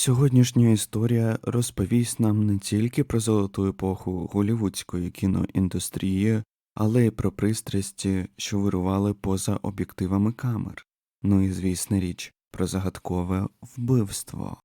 Сьогоднішня історія розповість нам не тільки про золоту епоху голівудської кіноіндустрії, але й про пристрасті, що вирували поза об'єктивами камер. Ну і звісна річ про загадкове вбивство.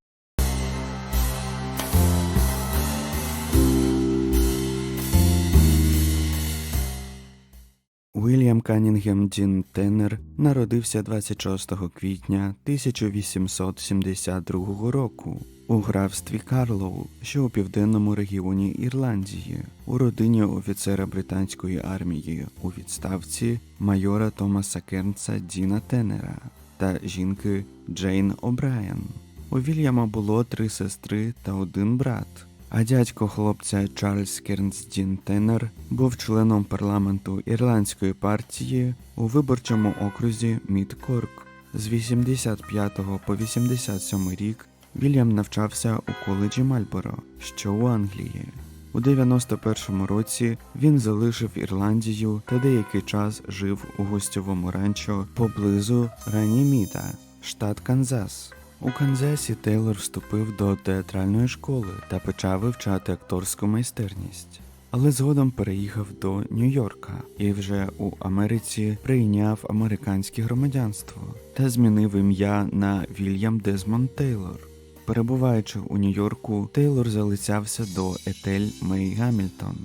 Уільям Канінгем Дін Теннер народився 26 квітня 1872 року у графстві Карлоу, що у південному регіоні Ірландії, у родині офіцера британської армії у відставці майора Томаса Кернса Діна Теннера та жінки Джейн О'Брайен. У Вільяма було три сестри та один брат. А дядько хлопця Чарльз Кернс Дін Теннер був членом парламенту ірландської партії у виборчому окрузі Мід Корк. З 85 по 87 рік Вільям навчався у коледжі Мальборо, що у Англії. У 91-му році він залишив Ірландію та деякий час жив у гостьовому ранчо поблизу Раніміта, штат Канзас. У Канзасі Тейлор вступив до театральної школи та почав вивчати акторську майстерність. Але згодом переїхав до Нью-Йорка і вже у Америці прийняв американське громадянство та змінив ім'я на Вільям Дезмонд Тейлор. Перебуваючи у Нью-Йорку, Тейлор залицявся до Етель Мей Гамільтон.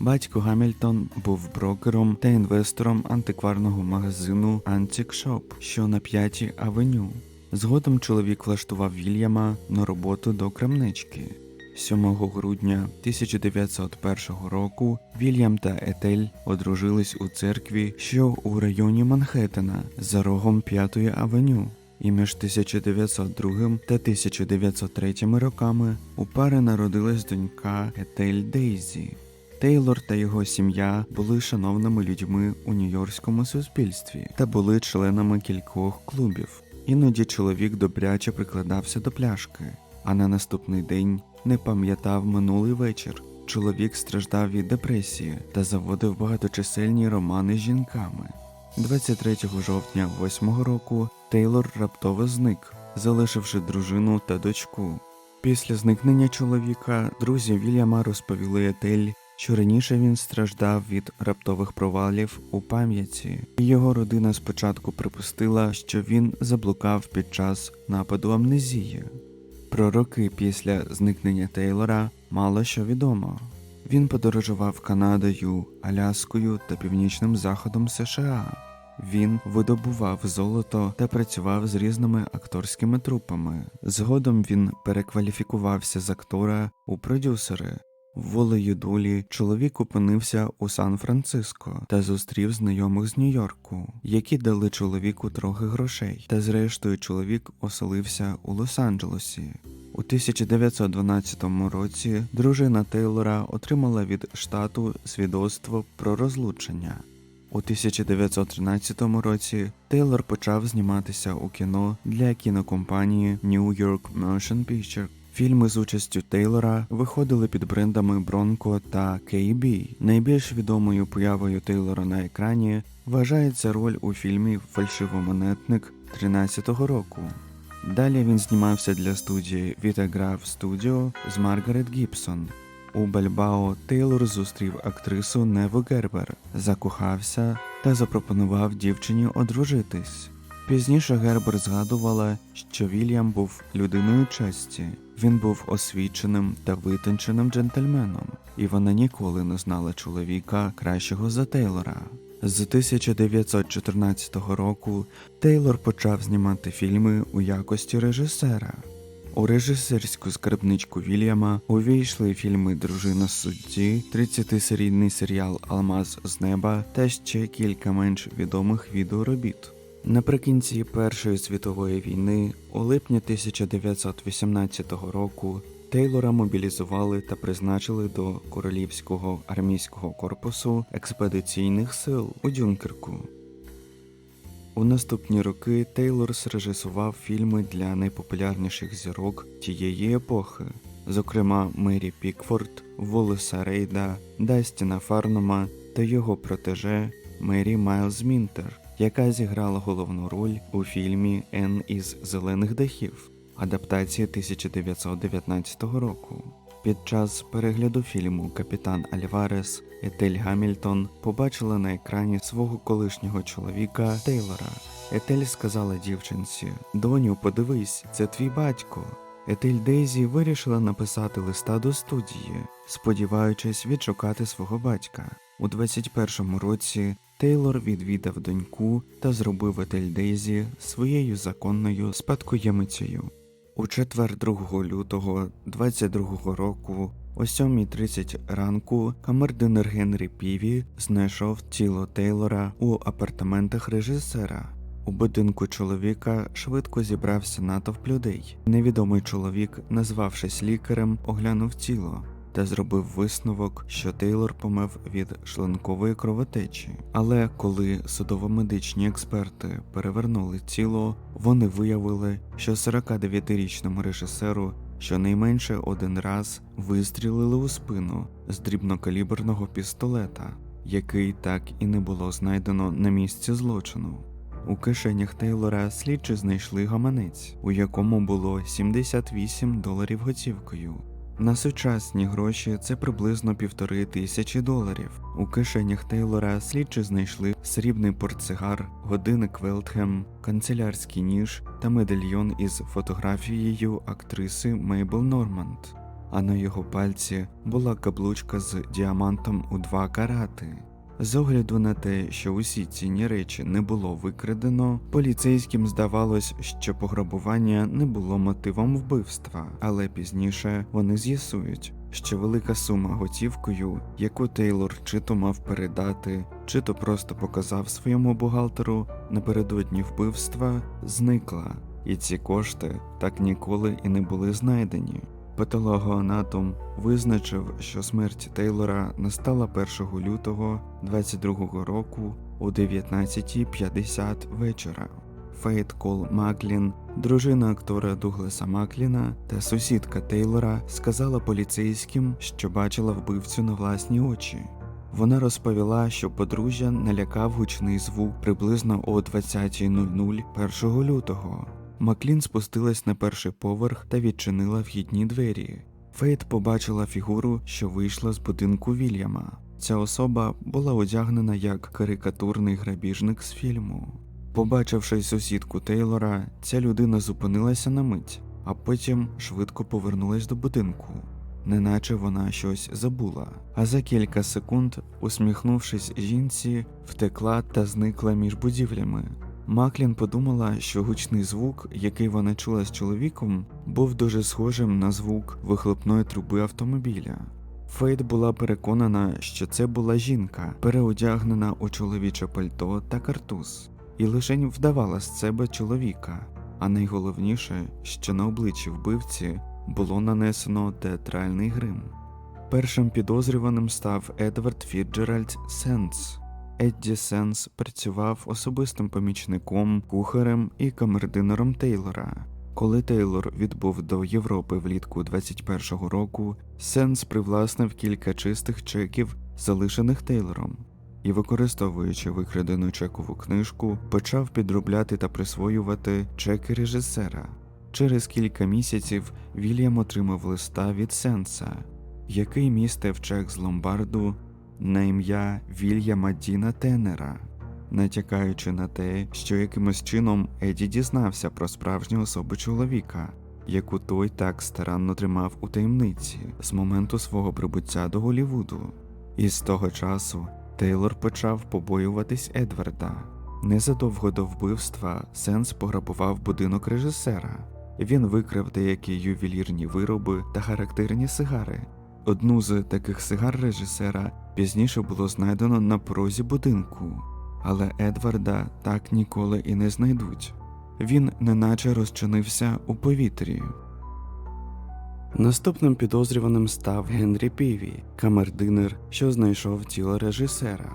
Батько Гамільтон був брокером та інвестором антикварного магазину Antique Shop, що на п'ятій авеню. Згодом чоловік влаштував Вільяма на роботу до крамнички. 7 грудня 1901 року Вільям та Етель одружились у церкві, що у районі Манхеттена за рогом 5-ї авеню. І між 1902 та 1903 роками у пари народилась донька Етель Дейзі. Тейлор та його сім'я були шановними людьми у нью-йоркському суспільстві та були членами кількох клубів. Іноді чоловік добряче прикладався до пляшки, а на наступний день не пам'ятав минулий вечір. Чоловік страждав від депресії та заводив багаточисельні романи з жінками. 23 жовтня 8 року Тейлор раптово зник, залишивши дружину та дочку. Після зникнення чоловіка друзі Вільяма розповіли Етель, що раніше він страждав від раптових провалів у пам'яті. Його родина спочатку припустила, що він заблукав під час нападу амнезії. Про роки після зникнення Тейлора мало що відомо. Він подорожував Канадою, Аляскою та північним заходом США. Він видобував золото та працював з різними акторськими трупами. Згодом він перекваліфікувався з актора у продюсери. Волею долі чоловік опинився у Сан-Франциско та зустрів знайомих з Нью-Йорку, які дали чоловіку трохи грошей. Та зрештою чоловік оселився у Лос-Анджелесі. У 1912 році дружина Тейлора отримала від штату свідоцтво про розлучення. У 1913 році Тейлор почав зніматися у кіно для кінокомпанії New York Motion Picture. Фільми з участю Тейлора виходили під брендами Bronco та KB. Найбільш відомою появою Тейлора на екрані вважається роль у фільмі Фальшивомонетник 13-го року. Далі він знімався для студії Vitagraph Studio з Маргарет Гібсон. У Бальбао Тейлор зустрів актрису Неву Гербер, закохався та запропонував дівчині одружитись. Пізніше Гербер згадувала, що Вільям був людиною честі. Він був освіченим та витонченим джентльменом, і вона ніколи не знала чоловіка кращого за Тейлора. З 1914 року Тейлор почав знімати фільми у якості режисера. У режисерську скарбничку Вільяма увійшли фільми Дружина судді, 30-серійний серіал Алмаз з неба та ще кілька менш відомих відеоробіт. Наприкінці Першої світової війни, у липні 1918 року, Тейлора мобілізували та призначили до Королівського армійського корпусу експедиційних сил у Дюнкерку. У наступні роки Тейлор срежисував фільми для найпопулярніших зірок тієї епохи, зокрема Мері Пікфорд, Волоса Рейда, Дастіна Фарнома та його протеже Мері Майлз Мінтер, яка зіграла головну роль у фільмі Ен із зелених дахів. адаптації 1919 року. Під час перегляду фільму Капітан Альварес Етель Гамільтон побачила на екрані свого колишнього чоловіка Тейлора. Етель сказала дівчинці: Доню, подивись, це твій батько. Етель Дейзі вирішила написати листа до студії, сподіваючись відшукати свого батька. У 21-му році Тейлор відвідав доньку та зробив Етель Дейзі своєю законною спадкоємицею. У четвер 2 лютого 22 року о 7.30 ранку камердинер Генрі Піві знайшов тіло Тейлора у апартаментах режисера. У будинку чоловіка швидко зібрався натовп людей. Невідомий чоловік, назвавшись лікарем, оглянув тіло та зробив висновок, що Тейлор помер від шлункової кровотечі. Але коли судово-медичні експерти перевернули тіло, вони виявили, що 49-річному режисеру щонайменше один раз вистрілили у спину з дрібнокаліберного пістолета, який так і не було знайдено на місці злочину. У кишенях Тейлора слідчі знайшли гаманець, у якому було 78 доларів готівкою. На сучасні гроші це приблизно півтори тисячі доларів. У кишенях Тейлора слідчі знайшли срібний портсигар, годинник Велтхем, канцелярський ніж та медальйон із фотографією актриси Мейбл Норманд. А на його пальці була каблучка з діамантом у два карати. З огляду на те, що усі цінні речі не було викрадено, поліцейським здавалось, що пограбування не було мотивом вбивства, але пізніше вони з'ясують, що велика сума готівкою, яку Тейлор чи то мав передати, чи то просто показав своєму бухгалтеру напередодні вбивства, зникла, і ці кошти так ніколи і не були знайдені. Патологоанатом визначив, що смерть Тейлора настала 1 лютого 22 року о 19.50 вечора. Фейт Кол Маклін, дружина актора Дугласа Макліна та сусідка Тейлора сказала поліцейським, що бачила вбивцю на власні очі. Вона розповіла, що подружжя налякав гучний звук приблизно о 20.00 1 лютого. Маклін спустилась на перший поверх та відчинила вхідні двері. Фейт побачила фігуру, що вийшла з будинку Вільяма. Ця особа була одягнена як карикатурний грабіжник з фільму. Побачивши сусідку Тейлора, ця людина зупинилася на мить, а потім швидко повернулась до будинку, неначе вона щось забула. А за кілька секунд, усміхнувшись жінці, втекла та зникла між будівлями. Маклін подумала, що гучний звук, який вона чула з чоловіком, був дуже схожим на звук вихлопної труби автомобіля. Фейт була переконана, що це була жінка, переодягнена у чоловіче пальто та картуз, і лише вдавала з себе чоловіка. А найголовніше, що на обличчі вбивці було нанесено театральний грим. Першим підозрюваним став Едвард Фіджеральд Сенс. Едді Сенс працював особистим помічником, кухарем і камердинером Тейлора. Коли Тейлор відбув до Європи влітку 21-го року, Сенс привласнив кілька чистих чеків, залишених Тейлором, і, використовуючи викрадену чекову книжку, почав підробляти та присвоювати чеки режисера. Через кілька місяців Вільям отримав листа від Сенса, який містив чек з ломбарду на ім'я Вільяма Діна Теннера, натякаючи на те, що якимось чином Еді дізнався про справжню особу чоловіка, яку той так старанно тримав у таємниці з моменту свого прибуття до Голівуду. І з того часу Тейлор почав побоюватись Едварда. Незадовго до вбивства Сенс пограбував будинок режисера. Він викрав деякі ювелірні вироби та характерні сигари. Одну з таких сигар режисера пізніше було знайдено на порозі будинку, але Едварда так ніколи і не знайдуть. Він неначе розчинився у повітрі. Наступним підозрюваним став Генрі Піві, камердинер, що знайшов тіло режисера.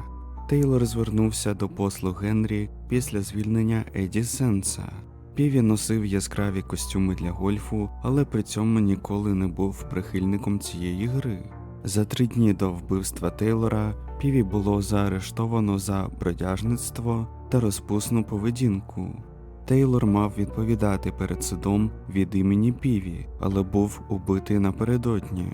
Тейлор звернувся до послуг Генрі після звільнення Еді Сенса. Піві носив яскраві костюми для гольфу, але при цьому ніколи не був прихильником цієї гри. За три дні до вбивства Тейлора Піві було заарештовано за бродяжництво та розпусну поведінку. Тейлор мав відповідати перед судом від імені Піві, але був убитий напередодні.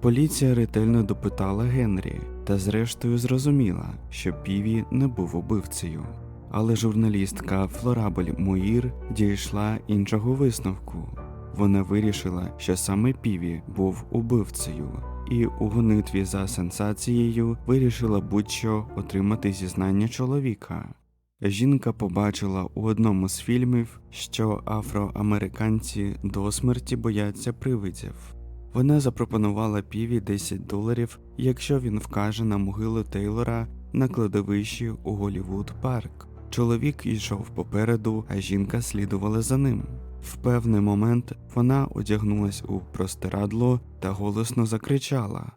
Поліція ретельно допитала Генрі та зрештою зрозуміла, що Піві не був убивцею. Але журналістка Флорабель Муїр дійшла іншого висновку. Вона вирішила, що саме Піві був убивцею, і у гонитві за сенсацією вирішила будь-що отримати зізнання чоловіка. Жінка побачила у одному з фільмів, що афроамериканці до смерті бояться привидів. Вона запропонувала Піві 10 доларів, якщо він вкаже на могилу Тейлора на кладовищі у Голівуд Парк. Чоловік йшов попереду, а жінка слідувала за ним. В певний момент вона одягнулась у простирадло та голосно закричала.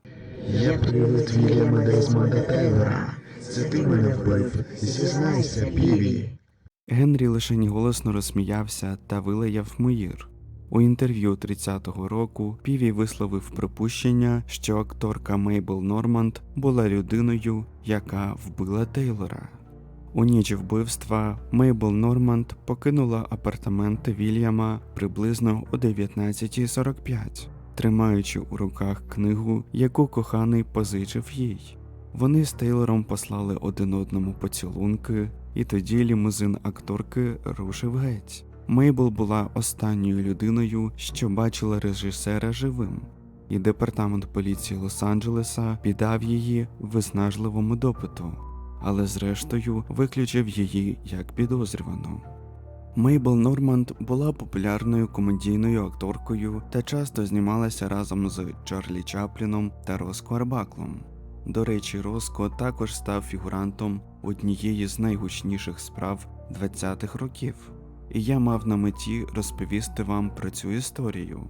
Я привид Вільяма Дезмонда Тейлора. Це ти мене вбив. Зізнайся, Піві. Генрі лише голосно розсміявся та вилаяв Муїр. У інтерв'ю 30-го року Піві висловив припущення, що акторка Мейбл Норманд була людиною, яка вбила Тейлора. У ніч вбивства Мейбл Норманд покинула апартаменти Вільяма приблизно о 19.45, тримаючи у руках книгу, яку коханий позичив їй. Вони з Тейлором послали один одному поцілунки, і тоді лімузин акторки рушив геть. Мейбл була останньою людиною, що бачила режисера живим, і департамент поліції Лос-Анджелеса піддав її виснажливому допиту, але зрештою виключив її як підозрювану. Мейбл Норманд була популярною комедійною акторкою та часто знімалася разом з Чарлі Чапліном та Роско Арбаклом. До речі, Роско також став фігурантом однієї з найгучніших справ 20-х років, і я мав на меті розповісти вам про цю історію.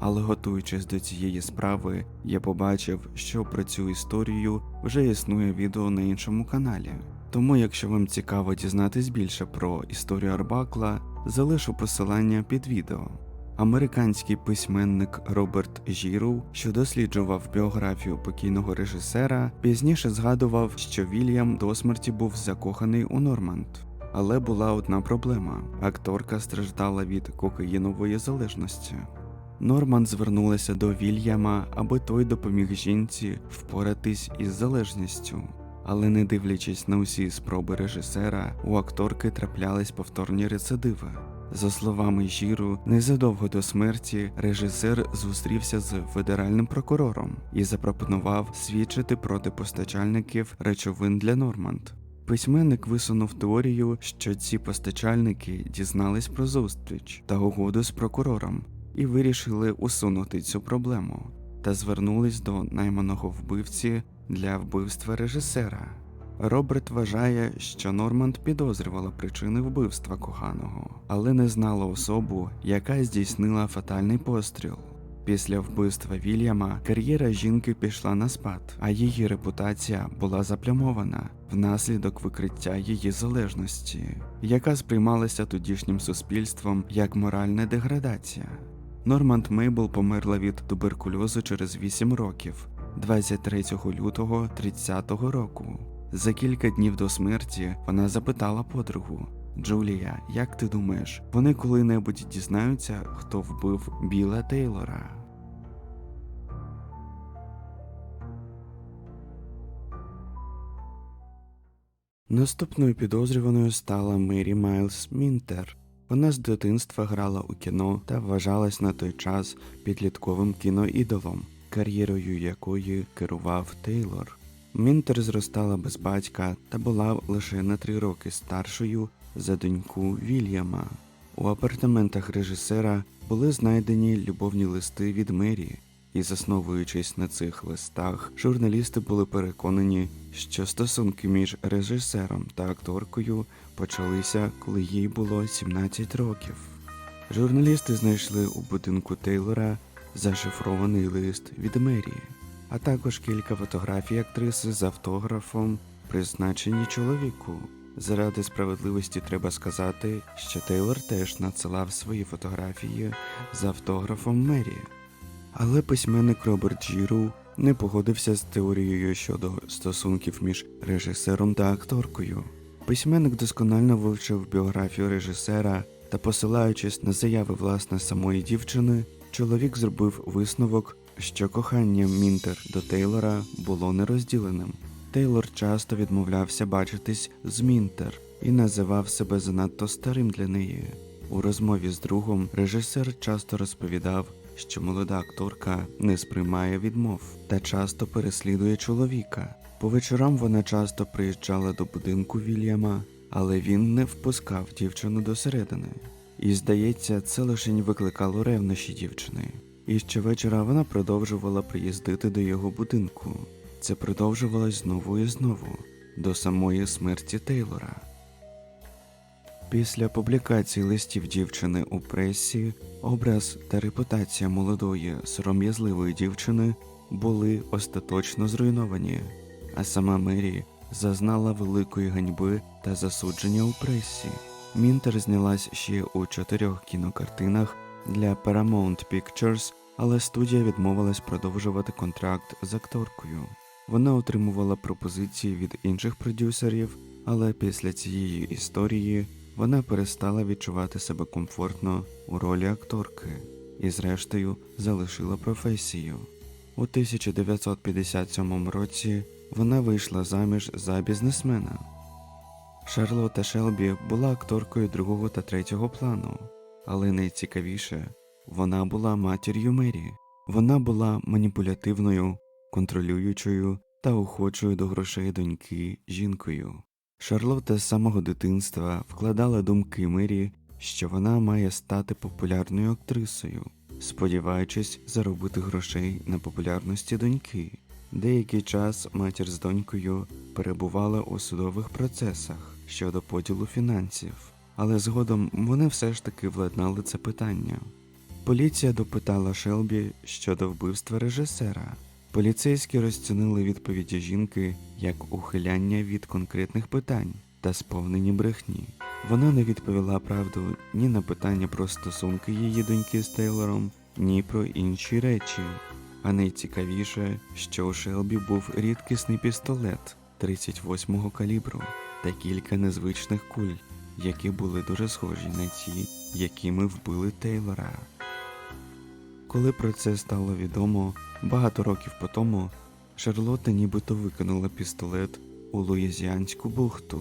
Але готуючись до цієї справи, я побачив, що про цю історію вже існує відео на іншому каналі. Тому, якщо вам цікаво дізнатись більше про історію Арбакла, залишу посилання під відео. Американський письменник Роберт Жіру, що досліджував біографію покійного режисера, пізніше згадував, що Вільям до смерті був закоханий у Норманд. Але була одна проблема: акторка страждала від кокаїнової залежності. Норман звернулася до Вільяма, аби той допоміг жінці впоратись із залежністю. Але не дивлячись на усі спроби режисера, у акторки траплялись повторні рецидиви. За словами Жіру, незадовго до смерті режисер зустрівся з федеральним прокурором і запропонував свідчити проти постачальників речовин для Норманд. Письменник висунув теорію, що ці постачальники дізнались про зустріч та угоду з прокурором і вирішили усунути цю проблему та звернулись до найманого вбивці для вбивства режисера. Роберт вважає, що Норманд підозрювала причини вбивства коханого, але не знала особу, яка здійснила фатальний постріл. Після вбивства Вільяма кар'єра жінки пішла на спад, а її репутація була заплямована внаслідок викриття її залежності, яка сприймалася тодішнім суспільством як моральна деградація. Норманд Мейбл померла від туберкульозу через 8 років, 23 лютого 30-го року. За кілька днів до смерті вона запитала подругу Джулія, як ти думаєш, вони коли-небудь дізнаються, хто вбив Біла Тейлора? Наступною підозрюваною стала Мері Майлз Мінтер. Вона з дитинства грала у кіно та вважалась на той час підлітковим кіноідолом, кар'єрою якої керував Тейлор. Мінтер зростала без батька та була лише на три роки старшою за доньку Вільяма. У апартаментах режисера були знайдені любовні листи від Мері, і, засновуючись на цих листах, журналісти були переконані, що стосунки між режисером та акторкою почалися, коли їй було 17 років. Журналісти знайшли у будинку Тейлора зашифрований лист від Мері, а також кілька фотографій актриси з автографом, призначені чоловіку. Заради справедливості треба сказати, що Тейлор теж надсилав свої фотографії з автографом Мері. Але письменник Роберт Джіру не погодився з теорією щодо стосунків між режисером та акторкою. Письменник досконально вивчив біографію режисера Та посилаючись на заяви власне самої дівчини, чоловік зробив висновок, що кохання Мінтер до Тейлора було нерозділеним. Тейлор часто відмовлявся бачитись з Мінтер і називав себе занадто старим для неї. У розмові з другом режисер часто розповідав, що молода акторка не сприймає відмов та часто переслідує чоловіка. По вечорам вона часто приїжджала до будинку Вільяма, але він не впускав дівчину досередини. І здається, це лишень викликало ревнощі дівчини. І щовечора вона продовжувала приїздити до його будинку. Це продовжувалось знову і знову до самої смерті Тейлора. Після публікації листів дівчини у пресі образ та репутація молодої сором'язливої дівчини були остаточно зруйновані, а сама Мері зазнала великої ганьби та засудження у пресі. Мінтер знялась ще у чотирьох кінокартинах для Paramount Pictures, але студія відмовилась продовжувати контракт з акторкою. Вона отримувала пропозиції від інших продюсерів, але після цієї історії вона перестала відчувати себе комфортно у ролі акторки і, зрештою, залишила професію. У 1957 році вона вийшла заміж за бізнесмена. Шарлотта Шелбі була акторкою другого та третього плану, але найцікавіше вона була матір'ю Мері. Вона була маніпулятивною, контролюючою та охочою до грошей доньки жінкою. Шарлотта з самого дитинства вкладала думки Мері, що вона має стати популярною актрисою, сподіваючись заробити грошей на популярності доньки. Деякий час матір з донькою перебувала у судових процесах щодо поділу фінансів, але згодом вони все ж таки владнали це питання. Поліція допитала Шелбі щодо вбивства режисера. Поліцейські розцінили відповіді жінки як ухиляння від конкретних питань та сповнені брехні. Вона не відповіла правду ні на питання про стосунки її доньки з Тейлором, ні про інші речі. А найцікавіше, що у Шелбі був рідкісний пістолет 38-го калібру та кілька незвичних куль, які були дуже схожі на ті, якими вбили Тейлора. Коли про це стало відомо багато років по тому, Шарлотта нібито викинула пістолет у Луїзіанську бухту.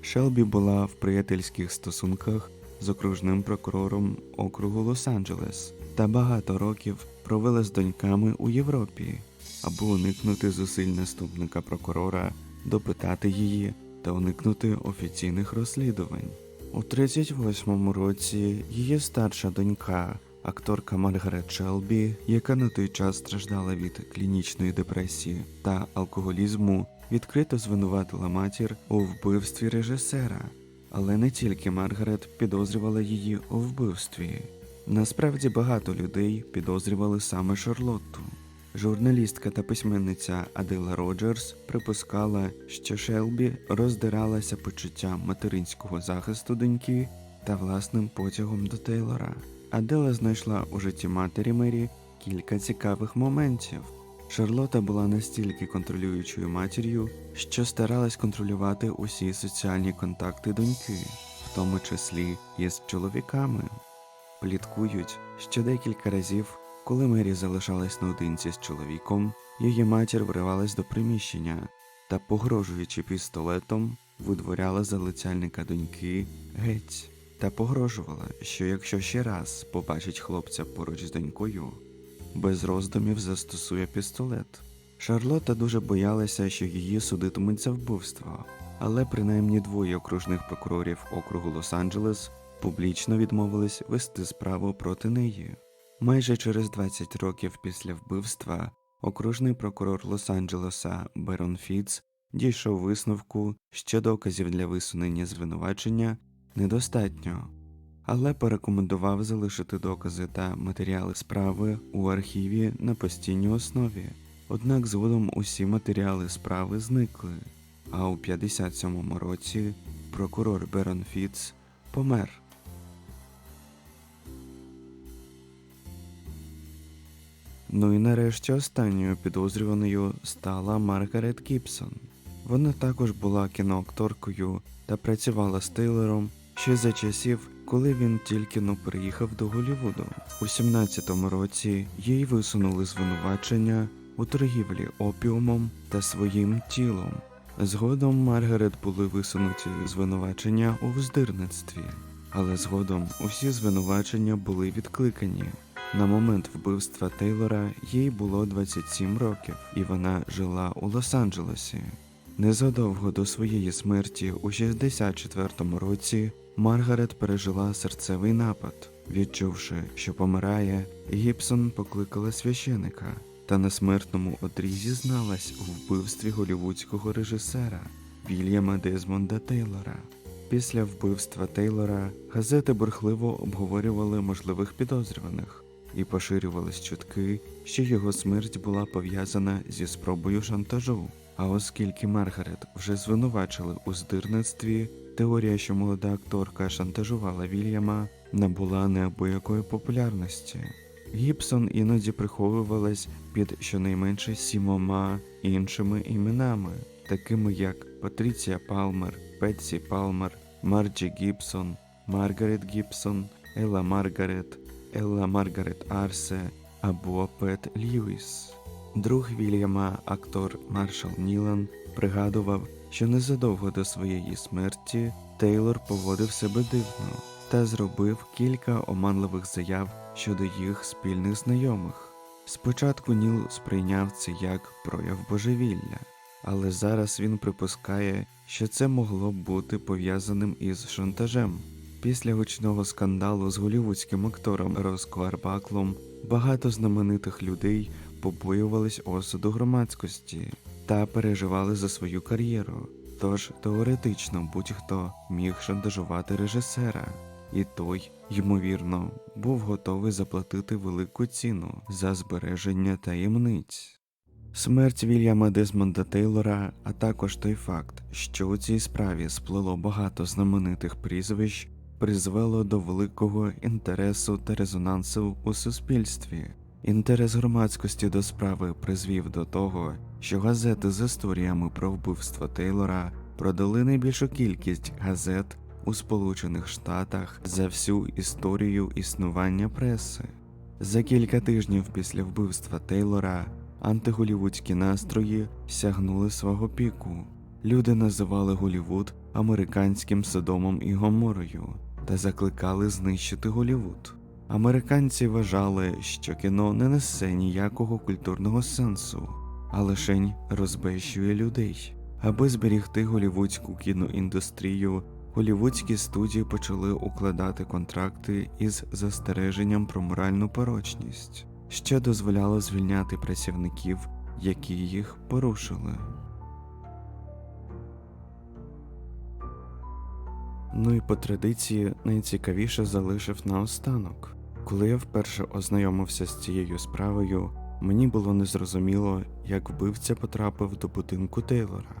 Шелбі була в приятельських стосунках з окружним прокурором округу Лос-Анджелес та багато років провела з доньками у Європі, аби уникнути зусиль наступника прокурора, допитати її та уникнути офіційних розслідувань. У 38-му році її старша донька, акторка Маргарет Шелбі, яка на той час страждала від клінічної депресії та алкоголізму, відкрито звинуватила матір у вбивстві режисера. Але не тільки Маргарет підозрювала її у вбивстві. Насправді багато людей підозрювали саме Шарлотту. Журналістка та письменниця Адела Роджерс припускала, що Шелбі роздиралася почуттям материнського захисту доньки та власним потягом до Тейлора. Адела знайшла у житті матері Мері кілька цікавих моментів. Шарлота була настільки контролюючою матір'ю, що старалась контролювати усі соціальні контакти доньки, в тому числі і з чоловіками. Пліткують, що декілька разів, коли Мері залишалась наодинці з чоловіком, її матір вривалась до приміщення та, погрожуючи пістолетом, видворяла залицяльника доньки геть та погрожувала, що якщо ще раз побачить хлопця поруч з донькою, без роздумів застосує пістолет. Шарлотта дуже боялася, що її судитимуть за вбивство, але принаймні двоє окружних прокурорів округу Лос-Анджелес публічно відмовились вести справу проти неї. Майже через 20 років після вбивства окружний прокурор Лос-Анджелеса Берон Фіц дійшов висновку, що доказів для висунення звинувачення недостатньо, але порекомендував залишити докази та матеріали справи у архіві на постійній основі. Однак згодом усі матеріали справи зникли, а у 57-му році прокурор Берон Фіц помер. Ну і нарешті останньою підозрюваною стала Маргарет Кіпсон. Вона також була кіноакторкою та працювала з Тейлором ще за часів, коли він тільки но переїхав до Голлівуду. У 17-му році їй висунули звинувачення у торгівлі опіумом та своїм тілом. Згодом Маргарет були висунуті звинувачення у вздирництві, але згодом усі звинувачення були відкликані. На момент вбивства Тейлора їй було 27 років, і вона жила у Лос-Анджелесі. Незадовго до своєї смерті у 64-му році Маргарет пережила серцевий напад. Відчувши, що помирає, Гібсон покликала священика та на смертному одрі зізналась у вбивстві голівудського режисера Вільяма Дезмонда Тейлора. Після вбивства Тейлора газети бурхливо обговорювали можливих підозрюваних і поширювались чутки, що його смерть була пов'язана зі спробою шантажу. А оскільки Маргарет вже звинувачили у здирництві, теорія, що молода акторка шантажувала Вільяма, набула неабиякої популярності. Гібсон іноді приховувалась під щонайменше сімома іншими іменами, такими як Патріція Палмер, Петсі Палмер, Марджі Гібсон, Маргарет Гібсон, Елла Маргарет, Елла Маргарет Арсе або Пет Льюіс. Друг Вільяма, актор Маршал Нілан, пригадував, що незадовго до своєї смерті Тейлор поводив себе дивно та зробив кілька оманливих заяв щодо їх спільних знайомих. Спочатку Ніл сприйняв це як прояв божевілля, але зараз він припускає, що це могло б бути пов'язаним із шантажем. Після гучного скандалу з голівудським актором Роско Арбаклом багато знаменитих людей побоювались осуду громадськості та переживали за свою кар'єру. Тож теоретично будь-хто міг шантажувати режисера, і той, ймовірно, був готовий заплатити велику ціну за збереження таємниць. Смерть Вільяма Дезмонда Тейлора, а також той факт, що у цій справі сплело багато знаменитих прізвищ, призвело до великого інтересу та резонансу у суспільстві. Інтерес громадськості до справи призвів до того, що газети з історіями про вбивство Тейлора продали найбільшу кількість газет у Сполучених Штатах за всю історію існування преси. За кілька тижнів після вбивства Тейлора антиголівудські настрої сягнули свого піку. Люди називали Голівуд американським Содомом і Гоморою та закликали знищити Голівуд. Американці вважали, що кіно не несе ніякого культурного сенсу, а лишень розбещує людей. Аби зберігти голівудську кіноіндустрію, голівудські студії почали укладати контракти із застереженням про моральну порочність, що дозволяло звільняти працівників, які їх порушили. Ну і по традиції найцікавіше залишив наостанок. Коли я вперше ознайомився з цією справою, мені було незрозуміло, як вбивця потрапив до будинку Тейлора.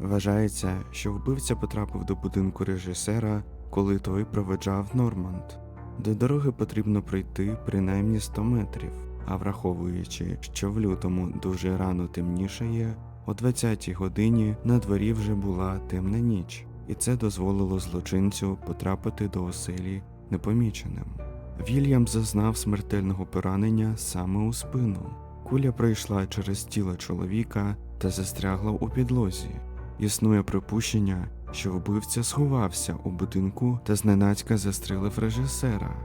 Вважається, що вбивця потрапив до будинку режисера, коли той проведжав Норманд. До дороги потрібно пройти принаймні 100 метрів, а враховуючи, що в лютому дуже рано темнішає, о 20-й годині на дворі вже була темна ніч, і це дозволило злочинцю потрапити до оселі непоміченим. Вільям зазнав смертельного поранення саме у спину. Куля пройшла через тіло чоловіка та застрягла у підлозі. Існує припущення, що вбивця сховався у будинку та зненацька застрелив режисера.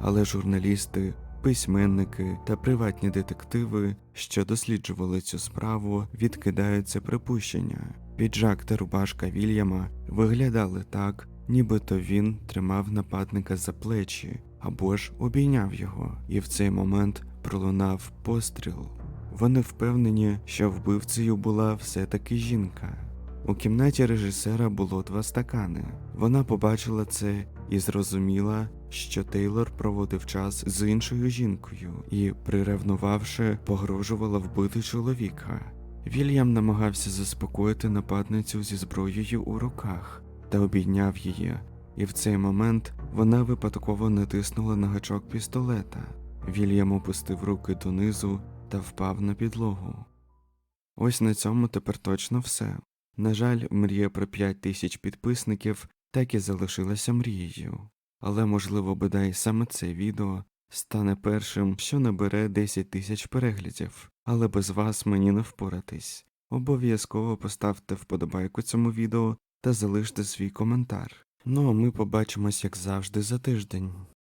Але журналісти, письменники та приватні детективи, що досліджували цю справу, відкидають це припущення. Піджак та рубашка Вільяма виглядали так, нібито він тримав нападника за плечі або ж обійняв його, і в цей момент пролунав постріл. Вони впевнені, що вбивцею була все-таки жінка. У кімнаті режисера було два стакани. Вона побачила це і зрозуміла, що Тейлор проводив час з іншою жінкою і, приревнувавши, погрожувала вбити чоловіка. Вільям намагався заспокоїти нападницю зі зброєю у руках та обійняв її, і в цей момент вона випадково натиснула на гачок пістолета. Вільям опустив руки донизу та впав на підлогу. Ось на цьому тепер точно все. На жаль, мрія про 5 тисяч підписників так і залишилася мрією. Але можливо бодай саме це відео стане першим, що набере 10 тисяч переглядів, але без вас мені не впоратись. Обов'язково поставте вподобайку цьому відео та залиште свій коментар. Ну а ми побачимось як завжди за тиждень.